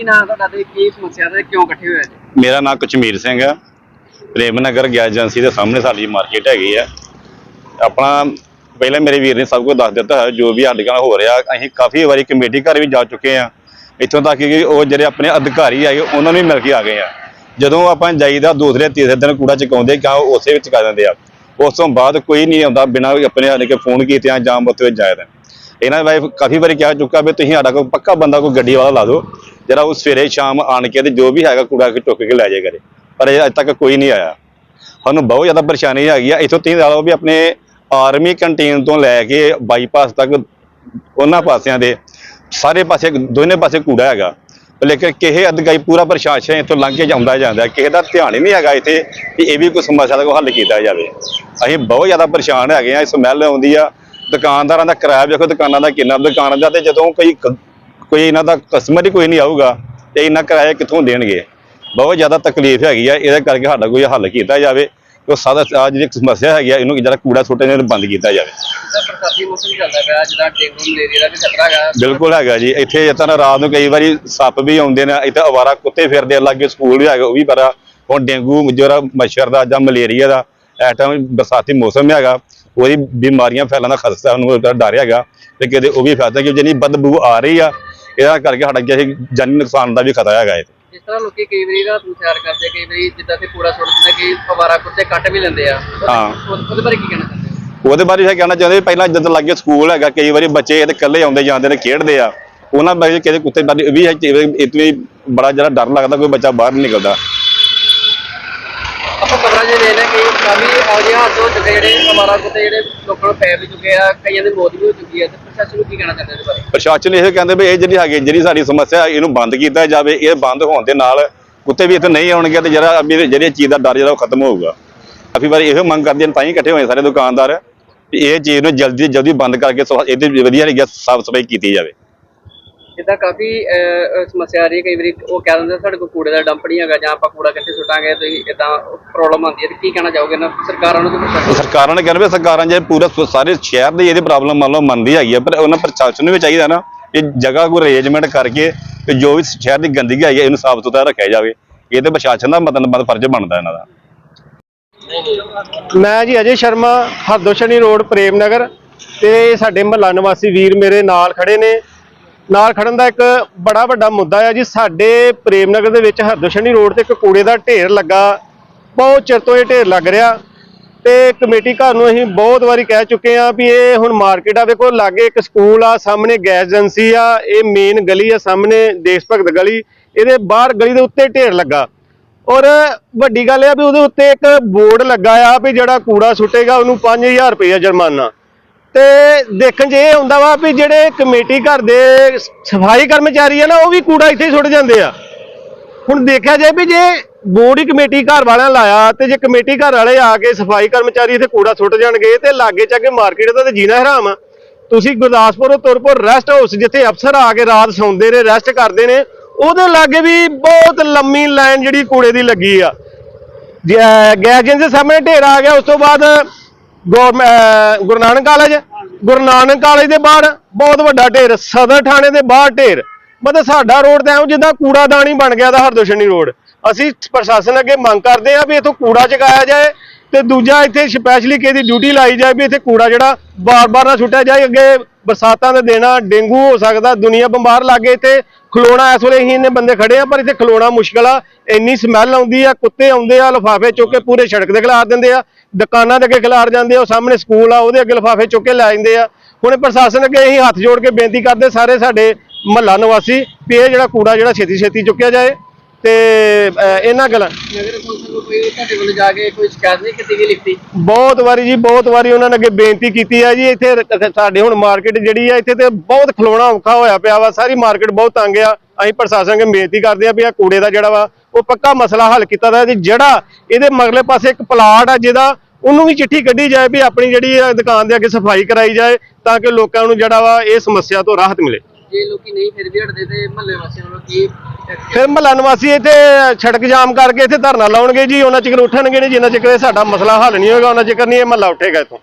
ਕੀ ਨਾਮ ਤੁਹਾਡਾ ਤੇ ਕੀ ਸਮੱਸਿਆ ਤੇ ਕਿਉਂ ਇਕੱਠੇ ਹੋਏ ਜੀ ਮੇਰਾ ਨਾਮ ਕਸ਼ਮੀਰ ਸਿੰਘ ਆ ਪ੍ਰੇਮ ਨਗਰ ਗੈਸ ਏਜੰਸੀ ਦੇ ਸਾਹਮਣੇ ਸਾਡੀ ਮਾਰਕੀਟ ਹੈਗੀ ਆ ਆਪਣਾ ਪਹਿਲਾਂ ਮੇਰੇ ਵੀਰ ਨੇ ਸਭ ਕੁਝ ਦੱਸ ਦਿੱਤਾ ਹੈ, ਜੋ ਵੀ ਸਾਡੇ ਨਾਲ ਹੋ ਰਿਹਾ, ਅਸੀਂ ਕਾਫੀ ਵਾਰੀ ਕਮੇਟੀ ਘਰ ਵੀ ਜਾ ਚੁੱਕੇ ਆ ਇੱਥੋਂ ਤੱਕ ਕਿ ਉਹ ਜਿਹੜੇ ਆਪਣੇ ਅਧਿਕਾਰੀ ਹੈਗੇ, ਉਹਨਾਂ ਨੂੰ ਵੀ ਮਿਲ ਕੇ ਆ ਗਏ ਆ ਜਦੋਂ ਆਪਾਂ ਜਾਈਦਾ ਦੂਸਰੇ, ਤੀਸਰੇ ਦਿਨ ਕੂੜਾ ਚਕਾਉਂਦੇ ਕਿਆ ਉਹ ਉਸੇ ਵਿੱਚ ਚਕਾ ਦਿੰਦੇ ਆ। ਉਸ ਤੋਂ ਬਾਅਦ ਕੋਈ ਨਹੀਂ ਆਉਂਦਾ ਬਿਨਾਂ ਆਪਣੇ ਹਾਲੇ ਕਿ ਫੋਨ ਆ ਜਾਂ ਉੱਥੇ ਜਾਇਦਾ ਇਹਨਾਂ ਵਾਈਫ ਕਾਫੀ ਵਾਰੀ ਕਹਿ ਚੁੱਕਾ ਵੀ ਤੁਸੀਂ ਸਾਡਾ ਕੋਈ ਪੱਕਾ ਬੰਦਾ, ਕੋਈ ਗੱਡੀ ਵਾਲਾ ਲਾ ਦਿਓ। ਜਿਹੜਾ ਉਹ ਸਵੇਰੇ ਸ਼ਾਮ ਆਣ ਕੇ ਤੇ ਜੋ ਵੀ ਹੈਗਾ ਕੂੜਾ ਕੇ ਚੁੱਕ ਕੇ ਲੈ ਜਾਏ ਕਰੇ। ਪਰ ਇਹ ਅਜੇ ਤੱਕ ਕੋਈ ਨਹੀਂ ਆਇਆ। ਸਾਨੂੰ ਬਹੁਤ ਜ਼ਿਆਦਾ ਪਰੇਸ਼ਾਨੀ ਹੈਗੀ ਆ। ਇੱਥੋਂ ਤੁਸੀਂ ਲਾ ਲਓ ਵੀ ਆਪਣੇ ਆਰਮੀ ਕੰਟੀਨ ਤੋਂ ਲੈ ਕੇ ਬਾਈਪਾਸ ਤੱਕ ਉਹਨਾਂ ਪਾਸਿਆਂ ਦੇ। ਸਾਰੇ ਪਾਸੇ ਦੋਨੇ ਪਾਸੇ ਕੂੜਾ ਹੈਗਾ। ਲੇਕਿਨ ਕਿਸੇ ਅਧਿਕਾਰੀ ਪੂਰਾ ਪ੍ਰਸ਼ਾਸਨ ਇੱਥੋਂ ਲੰਘ ਕੇ ਜਾਂਦਾ ਜਾਂਦਾ ਕਿਸੇ ਦਾ ਧਿਆਨ ਹੀ ਨਹੀਂ ਹੈਗਾ ਇੱਥੇ ਕਿ ਇਹ ਵੀ ਕੋਈ ਸਮੱਸਿਆ ਦਾ ਕੋਈ ਹੱਲ ਕੀਤਾ ਜਾਵੇ। ਅਸੀਂ ਬਹੁਤ ਜ਼ਿਆਦਾ ਪਰੇਸ਼ਾਨ ਹੈਗੇ ਆ। ਸਮੈਲ ਆਉਂਦੀ ਆ। ਦੁਕਾਨਦਾਰਾਂ ਦਾ ਕਿਰਾਇਆ ਵੇਖੋ ਦੁਕਾਨਾਂ ਦਾ ਕਿੰਨਾ। ਦੁਕਾਨਾਂ ਦਾ ਤੇ ਜਦੋਂ ਕੋਈ ਕੋਈ ਇਹਨਾਂ ਦਾ ਕਸਟਮਰ ਹੀ ਕੋਈ ਨਹੀਂ ਆਊਗਾ ਤੇ ਇੰਨਾ ਕਿਰਾਇਆ ਕਿੱਥੋਂ ਦੇਣਗੇ? ਬਹੁਤ ਜ਼ਿਆਦਾ ਤਕਲੀਫ ਹੈਗੀ ਆ ਇਹਦੇ ਕਰਕੇ ਸਾਡਾ ਕੋਈ ਹੱਲ ਕੀਤਾ ਜਾਵੇ ਕਿ ਸਾਦਾ ਆ ਜਿਹੜੀ ਸਮੱਸਿਆ ਹੈਗੀ ਆ ਇਹਨੂੰ ਜਿਹੜਾ ਕੂੜਾ ਸੁੱਟਣ ਨੂੰ ਬੰਦ ਕੀਤਾ ਜਾਵੇ। ਬਿਲਕੁਲ ਹੈਗਾ ਜੀ ਇੱਥੇ ਤਰ੍ਹਾਂ ਰਾਤ ਨੂੰ ਕਈ ਵਾਰੀ ਸੱਪ ਵੀ ਆਉਂਦੇ ਨੇ ਇੱਥੇ ਅਵਾਰਾ ਕੁੱਤੇ ਫਿਰਦੇ ਆ ਲਾਗੇ ਸਕੂਲ ਵੀ ਹੈਗਾ ਉਹ ਵੀ ਪਰ ਹੁਣ ਡੇਂਗੂ ਜਿਹੜਾ ਮੱਛਰ ਦਾ ਜਾਂ ਮਲੇਰੀਆ ਦਾ ਇਸ ਟਾਈਮ ਬਰਸਾਤੀ ਮੌਸਮ ਹੈਗਾ ਉਹਦੀ ਬਿਮਾਰੀਆਂ ਫੈਲਣ ਦਾ ਖਤਰਾ ਨੂੰ ਉਹਦਾ ਡਰ ਹੈਗਾ ਤੇ ਕਿਤੇ ਉਹ ਵੀ ਫੈਲਦਾ ਕਿ ਜਿਹੜੀ ਬਦਬੂ ਆ ਰਹੀ ਆ ਇਹਦਾ ਕਰਕੇ ਸਾਡਾ ਕਿਸੇ ਜਾਨੀ ਨੁਕਸਾਨ ਦਾ ਵੀ ਖਤਰਾ ਹੈਗਾ ਇਹ। ਜਿਸ ਤਰ੍ਹਾਂ ਲੋਕੀ ਕਈ ਵਾਰੀ ਰਾਤ ਨੂੰ ਤਿਆਰ ਕਰਦੇ ਕਈ ਵਾਰੀ ਜਿੱਦਾਂ ਤੇ ਕੂੜਾ ਸੁੱਟ ਦਿੰਦੇ ਕਈ ਫਵਾਰਾ ਕੁੱਤੇ ਕੱਟ ਵੀ ਲੈਂਦੇ ਆ। ਉਹਦੇ- ਹਾਂ। ਉਹਦੇ ਉਹਦੇ ਬਾਰੇ ਕੀ ਕਹਿਣਾ ਚਾਹੁੰਦੇ ਹੋ? ਉਹਦੇ ਬਾਰੇ ਇਹ ਕਹਿਣਾ ਚਾਹੁੰਦੇ ਪਹਿਲਾਂ ਜਦੋਂ ਲੱਗੇ ਸਕੂਲ ਹੈਗਾ ਕਈ ਵਾਰੀ ਬੱਚੇ ਇਹਦੇ ਇਕੱਲੇ ਆਉਂਦੇ ਜਾਂਦੇ ਨੇ ਖੇਡਦੇ ਆ। ਉਹਨਾਂ ਬਾਰੇ ਕਿਤੇ ਕੁੱਤੇ ਬਾਰੇ ਵੀ ਇਤਨੀ ਬੜਾ ਜਿਹੜਾ ਡਰ ਲੱਗਦਾ ਕੋਈ ਬੱਚਾ ਬਾਹਰ ਨਹੀਂ ਨਿਕਲਦਾ ਆਪਾਂ ਖਬਰਾਂ ਜੇ ਲੈ ਲੈ ਕਿ ਕਾਫੀ ਆਜਿਆ ਹੋ ਚੁੱਕੇ ਜਿਹੜੇ ਫਵਾਰਾ ਕੁੱਤੇ ਜਿਹੜੇ ਲੋਕਾਂ ਨੂੰ ਪੈ ਵੀ ਚੁੱਕੇ ਆ, ਕਈਆਂ ਦੀ ਮੌਤ ਵੀ ਹੋ ਚੁੱਕੀ ਹੈ ਤੇ ਪ੍ਰਸ਼ਾਸਨ ਨੂੰ ਕੀ ਕਹਿਣਾ ਚਾਹੁੰਦੇ ਇਹਦੇ ਬਾਰੇ? ਪ੍ਰਸ਼ਾਸਨ ਇਹ ਕਹਿੰਦੇ ਵੀ ਇਹ ਜਿਹੜੀ ਹੈਗੀ ਜਿਹੜੀ ਸਾਡੀ ਸਮੱਸਿਆ, ਇਹਨੂੰ ਬੰਦ ਕੀਤਾ ਜਾਵੇ, ਇਹ ਬੰਦ ਹੋਣ ਦੇ ਨਾਲ ਕੁੱਤੇ ਵੀ ਇੱਥੇ ਨਹੀਂ ਆਉਣਗੇ ਤੇ ਜਿਹੜਾ ਜਿਹੜੀ ਚੀਜ਼ ਦਾ ਡਰ ਜਿਹੜਾ ਉਹ ਖਤਮ ਹੋਊਗਾ। ਕਾਫੀ ਵਾਰੀ ਇਹੋ ਮੰਗ ਕਰਦੇ ਨੇ ਤਾਂ ਹੀ ਇਕੱਠੇ ਹੋਏ ਸਾਰੇ ਦੁਕਾਨਦਾਰ, ਵੀ ਇਹ ਚੀਜ਼ ਨੂੰ ਜਲਦੀ ਤੋਂ ਜਲਦੀ ਬੰਦ ਕਰਕੇ ਇਹਦੇ ਇਹਦੀ ਵਧੀਆ ਰਹੀ ਸਾਫ਼ ਸਫ਼ਾਈ ਕੀਤੀ ਜਾਵੇ। ਜਿੱਦਾਂ ਕਾਫੀ ਅਹ, ਸਮੱਸਿਆ ਆ ਰਹੀ ਹੈ ਕਈ ਵਾਰੀ ਉਹ ਕਹਿ ਦਿੰਦੇ ਸਾਡੇ ਕੋਲ ਕੂੜੇ ਦਾ ਡੰਪ ਨਹੀਂ ਹੈਗਾ ਜਾਂ ਆਪਾਂ ਕੂੜਾ ਕਿੱਥੇ ਸੁੱਟਾਂਗੇ ਤੁਸੀਂ ਇਦਾਂ ਪ੍ਰੋਬਲਮ ਆਉਂਦੀ ਹੈ ਤੇ ਕੀ ਕਹਿਣਾ ਚਾਹੋਗੇ ਨਾ? ਸਰਕਾਰਾਂ ਨੂੰ ਤੇ ਪ੍ਰਸ਼ਾਸਨ ਸਰਕਾਰਾਂ ਨੇ ਕਹਿੰਦੇ ਵੀ ਸਰਕਾਰਾਂ ਜੇ ਪੂਰਾ ਸ- ਸਾਰੇ ਸ਼ਹਿਰ ਦੀ ਇਹਦੀ ਪ੍ਰੋਬਲਮ ਮੰਨ ਲਓ ਮੰਨਦੀ ਹੈਗੀ ਆ ਪਰ ਉਹਨਾਂ ਪ੍ਰਸ਼ਾਸਨ ਨੂੰ ਵੀ ਚਾਹੀਦਾ ਨਾ ਕਿ ਜਗ੍ਹਾ ਕੋਈ ਅਰੇਂਜਮੈਂਟ ਕਰਕੇ ਤੇ ਜੋ ਵੀ ਸ਼ਹਿਰ ਦੀ ਗੰਦਗੀ ਹੈਗੀ ਆ, ਇਹਨੂੰ ਸਾਫ਼ ਸੁਥਰਾ ਰੱਖਿਆ ਜਾਵੇ। ਇਹ ਤੇ ਪ੍ਰਸ਼ਾਸਨ ਦਾ ਮਤਲਬ ਮਤਲਬ ਫਰਜ਼ ਬਣਦਾ ਇਹਨਾਂ ਦਾ। ਮੈਂ ਜੀ ਅਜੇ ਸ਼ਰਮਾ ਹਰਦੋਸ਼ਣੀ ਰੋਡ ਪ੍ਰੇਮ ਨਗਰ ਤੇ ਸਾਡੇ ਮਹੱਲਾ ਨਿਵਾਸੀ ਵੀਰ ਮੇਰੇ ਨਾਲ ਖੜੇ ਨੇ। ਨਾਲ ਖੜਨ ਦਾ ਇੱਕ ਬੜਾ ਵੱਡਾ ਮੁੱਦਾ ਹੈ ਜੀ, ਸਾਡੇ ਪ੍ਰੇਮ ਨਗਰ ਦੇ ਵਿੱਚ ਹਰਦਸ਼ਨੀ ਰੋਡ ਤੇ ਇੱਕ ਕੂੜੇ ਦਾ ਢੇਰ ਲੱਗਾ। ਬਹੁਤ ਚਿਰ ਤੋਂ ਇਹ ਢੇਰ ਲੱਗ ਰਿਹਾ ਤੇ ਕਮੇਟੀ ਘਰ ਨੂੰ ਅਸੀਂ ਬਹੁਤ ਵਾਰੀ ਕਹਿ ਚੁੱਕੇ ਆ ਵੀ ਇਹ ਹੁਣ ਮਾਰਕੀਟ ਆ, ਵੇਖੋ ਲਾਗੇ ਇੱਕ ਸਕੂਲ ਆ, ਸਾਹਮਣੇ ਗੈਸ ਏਜੰਸੀ ਆ, ਇਹ ਮੇਨ ਗਲੀ ਆ, ਸਾਹਮਣੇ ਦੇਸ਼ ਭਗਤ ਗਲੀ, ਇਹਦੇ ਬਾਹਰ ਗਲੀ ਦੇ ਉੱਤੇ ਢੇਰ ਲੱਗਾ। ਔਰ ਵੱਡੀ ਗੱਲ ਇਹ ਆ ਵੀ ਉਹਦੇ ਉੱਤੇ ਇੱਕ ਬੋਰਡ ਲੱਗਾ ਆ ਵੀ ਜਿਹੜਾ ਕੂੜਾ ਸੁੱਟੇਗਾ, ਉਹਨੂੰ 5000 ਰੁਪਏ ਜੁਰਮਾਨਾ। ਤੇ ਦੇਖਣ 'ਚ ਇਹ ਹੁੰਦਾ ਵਾ ਵੀ ਜਿਹੜੇ ਕਮੇਟੀ ਘਰ ਦੇ ਸਫ਼ਾਈ ਕਰਮਚਾਰੀ ਆ ਨਾ, ਉਹ ਵੀ ਕੂੜਾ ਇੱਥੇ ਹੀ ਸੁੱਟ ਜਾਂਦੇ ਆ। ਹੁਣ ਦੇਖਿਆ ਜਾਏ ਵੀ ਜੇ ਬੋਰਡ ਹੀ ਕਮੇਟੀ ਘਰ ਵਾਲਿਆਂ ਲਾਇਆ ਤੇ ਜੇ ਕਮੇਟੀ ਘਰ ਵਾਲੇ ਆ ਕੇ ਸਫ਼ਾਈ ਕਰਮਚਾਰੀ ਇੱਥੇ ਕੂੜਾ ਸੁੱਟ ਜਾਣਗੇ ਤੇ ਲਾਗੇ ਚਾਗੇ ਮਾਰਕੀਟ ਦਾ ਤੇ ਜੀਣਾ ਹਰਾਮ ਆ। ਤੁਸੀਂ ਗੁਰਦਾਸਪੁਰ ਤੁਰਪੁਰ ਰੈਸਟ ਹਾਊਸ ਜਿੱਥੇ ਅਫਸਰ ਆ ਕੇ ਰਾਤ ਸੌਂਦੇ ਨੇ, ਰੈਸਟ ਕਰਦੇ ਨੇ, ਉਹਦੇ ਲਾਗੇ ਵੀ ਬਹੁਤ ਲੰਮੀ ਲਾਈਨ ਜਿਹੜੀ ਕੂੜੇ ਦੀ ਲੱਗੀ ਆ। ਗੈ- ਗੈਸ ਦੇ ਸਾਹਮਣੇ ਢੇਰ ਆ ਗਿਆ, ਉਸ ਤੋਂ ਬਾਅਦ ਗੁਰੂ ਨਾਨਕ ਕਾਲਜ, ਗੁਰੂ ਨਾਨਕ ਕਾਲਜ ਦੇ ਬਾਹਰ, ਬਹੁਤ ਵੱਡਾ ਢੇਰ, ਸਦਰ ਥਾਣੇ ਦੇ ਬਾਹਰ ਢੇਰ। ਮਤਲਬ ਸਾਡਾ ਰੋਡ ਤਾਂ ਐਂ ਜਿੱਦਾਂ ਕੂੜਾਦਾਨੀ ਬਣ ਗਿਆ ਦਾ ਹਰਦੋਸ਼ਨੀ ਰੋਡ। ਅਸੀਂ ਪ੍ਰਸ਼ਾਸਨ ਅੱਗੇ ਮੰਗ ਕਰਦੇ ਆ ਵੀ ਇੱਥੋਂ ਕੂੜਾ ਚੁਕਾਇਆ ਜਾਏ ਤੇ ਦੂਜਾ ਇੱਥੇ ਸਪੈਸ਼ਲੀ ਕਿਸੇ ਦੀ ਡਿਊਟੀ ਲਾਈ ਜਾਏ ਵੀ ਇੱਥੇ ਕੂੜਾ ਜਿਹੜਾ ਬਾਰ-ਬਾਰ ਨਾ ਸੁੱਟਿਆ ਜਾਏ, ਅੱਗੇ ਬਰਸਾਤਾਂ ਦੇ ਦੇਣਾ ਡੇਂਗੂ ਹੋ ਸਕਦਾ, ਦੁਨੀਆ ਬਿਮਾਰ ਲੱਗੇ ਇੱਥੇ ਖਲੋਣਾ, ਇਸ ਵੇਲੇ ਅਸੀਂ ਇੰਨੇ ਬੰਦੇ ਖੜੇ ਆ, ਪਰ ਇੱਥੇ ਖਲੋਣਾ ਮੁਸ਼ਕਲ ਆ, ਇੰਨੀ ਸਮੈਲ ਆਉਂਦੀ ਆ, ਕੁੱਤੇ ਆਉਂਦੇ ਆ, ਲਿਫਾਫੇ ਚੁੱਕ ਕੇ ਪੂਰੇ ਸੜਕ ਤੇ ਖਿਲਾਰ ਦਿੰਦੇ ਆ, ਦੁਕਾਨਾਂ ਦੇ ਅੱਗੇ ਖਿਲਾਰ ਜਾਂਦੇ ਆ, ਉਹ ਸਾਹਮਣੇ ਸਕੂਲ ਆ, ਉਹਦੇ ਅੱਗੇ ਲਿਫਾਫੇ ਚੁੱਕ ਕੇ ਲੈ ਜਾਂਦੇ ਆ। ਹੁਣ ਪ੍ਰਸ਼ਾਸਨ ਅੱਗੇ ਅਸੀਂ ਹੱਥ ਜੋੜ ਕੇ ਬੇਨਤੀ ਕਰਦੇ ਸਾਰੇ ਸਾਡੇ ਮਹੱਲਾ ਨਿਵਾਸੀ, ਵੀ ਇਹ ਜਿਹੜਾ ਕੂੜਾ ਜਿਹੜਾ ਛੇਤੀ ਛੇਤੀ ਚੁੱਕਿਆ ਜਾਏ ਤੇ ਇਹਨਾਂ ਗੱਲਾਂ ਨਗਰ ਕੌਂਸਲ ਨੂੰ ਕੋਈ ਤੁਹਾਡੇ ਵੱਲ ਜਾ ਕੇ ਕੋਈ ਸ਼ਿਕਾਇਤ ਨਹੀਂ ਕੀਤੀ ਗਈ ਲਿਖਤੀ? ਬਹੁਤ ਵਾਰੀ ਜੀ ਬਹੁਤ ਵਾਰੀ ਉਹਨਾਂ ਨੇ ਅੱਗੇ ਬੇਨਤੀ ਕੀਤੀ ਹੈ ਜੀ ਇੱਥੇ ਸਾਡੇ ਹੁਣ ਮਾਰਕੀਟ ਜਿਹੜੀ ਆ ਇੱਥੇ ਤੇ ਬਹੁਤ ਖਲੋਣਾ ਔਖਾ ਹੋਇਆ ਪਿਆ ਵਾ ਸਾਰੀ ਮਾਰਕੀਟ ਬਹੁਤ ਤੰਗ ਆ। ਅਸੀਂ ਪ੍ਰਸ਼ਾਸਨ ਅੱਗੇ ਬੇਨਤੀ ਕਰਦੇ ਆ ਵੀ ਆ ਕੂੜੇ ਦਾ ਜਿਹੜਾ ਵਾ ਉਹ ਪੱਕਾ ਮਸਲਾ ਹੱਲ ਕੀਤਾ ਤੇ ਜਿਹੜਾ ਇਹਦੇ ਮਗਲੇ ਪਾਸੇ ਇੱਕ ਪਲਾਟ ਆ ਜਿਹਦਾ ਉਹਨੂੰ ਵੀ ਚਿੱਠੀ ਕੱਢੀ ਜਾਏ ਵੀ ਆਪਣੀ ਜਿਹੜੀ ਦੁਕਾਨ ਦੇ ਅੱਗੇ ਸਫ਼ਾਈ ਕਰਾਈ ਜਾਏ ਤਾਂ ਕਿ ਲੋਕਾਂ ਨੂੰ ਜਿਹੜਾ ਵਾ ਇਹ ਸਮੱਸਿਆ ਤੋਂ ਰਾਹਤ ਮਿਲੇ। ਜੇ ਲੋਕੀ ਨਹੀਂ ਫਿਰ ਵੀ ਹਟਦੇ ਤੇ ਮਹੱਲੇ ਵਾਸੀਆਂ ਵੱਲੋਂ ਕੀ ਫਿਰ ਮਹੱਲਾ ਨਿਵਾਸੀ ਇੱਥੇ ਸੜਕ ਜਾਮ ਕਰਕੇ ਇੱਥੇ ਧਰਨਾ ਲਾਉਣਗੇ ਜੀ, ਉਹਨਾਂ ਚਿਕਰ ਉੱਠਣਗੇ ਨਹੀਂ, ਜਿੰਨਾ ਚਿਕਰ ਇਹ ਸਾਡਾ ਮਸਲਾ ਹੱਲ ਨਹੀਂ ਹੋਏਗਾ, ਉਹਨਾਂ ਚਿਕਰ ਨਹੀਂ ਇਹ ਮਹੱਲਾ ਉੱਠੇਗਾ ਇੱਥੋਂ।